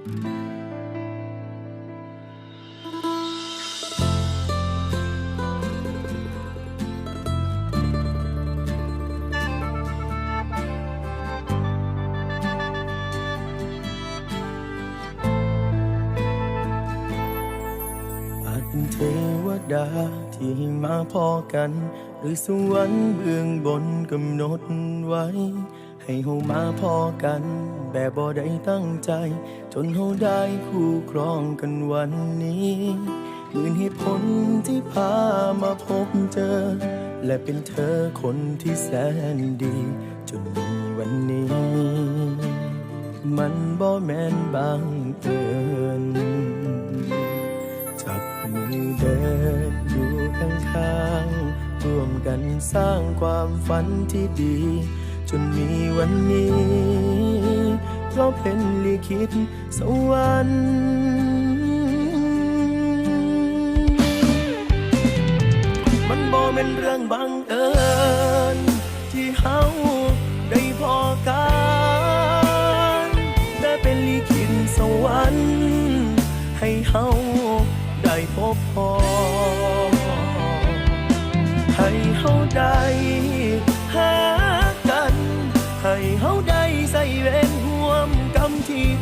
เทวดาที่มาพอกัน หรือสวรรค์เบื้องบนกำหนดไว้ ให้เฮามาพอกัน แบบบ่ได้ตั้งใจ จนเฮาได้คู่ครองกันวันนี้มื่นเหตุผลที่พามาพบเจอ และเป็นเธอคนที่แสนดี จนมีวันนี้ มันบ่แม่นบางเอิญจับมือเดินอยู่ข้างๆร่วมกันสร้างความฝันที่ดี จนมีวันนี้ เพราะเป็นลิขิตสวรรค์มันบ่เป็นเรื่องบังเอิญที่เฮาได้พอกันได้เป็นลิขิตสวรรค์ให้เฮาได้พบพอให้เฮาได้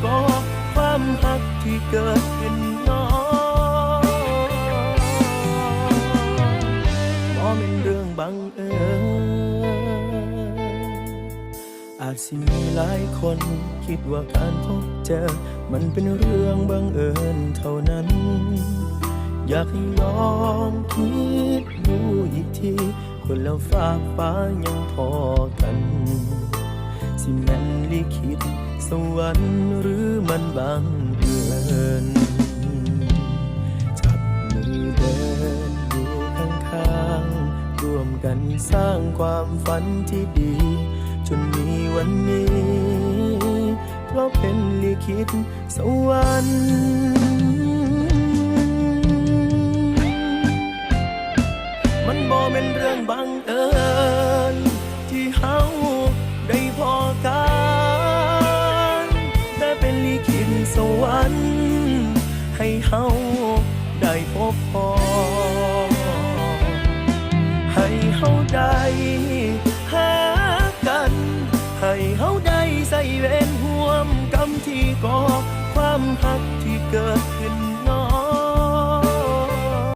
ก่อความหักที่เกิดขึ้นน้อบ่เป็นเรื่องบังเอิญอาจสิมีหลายคนคิดว่าการพบเจอ มันเป็นเรื่องบังเอิญเท่านั้น อยากให้ลองคิดดูอีกทีคนแล้วฝากฟ้ายังพอกัน สิแม่นลิขิตสวรรค์หรือมันบังเอิญจับมือเดินอยู่ข้างๆร่วมกันสร้างความฝันที่ดี จนมีวันนี้ เพราะเป็นลิขิตสวรรค์มันบ่เป็นเรื่องบังเอิญที่เฮา ได้พอกันแต่เป็นลิขิตสวรรค์ให้เฮาได้พบพอ ให้เฮาได้หากัน ให้เฮาได้ใส่เวรห่วมกรรมที่ก่อความหักที่เกิดขึ้นนอ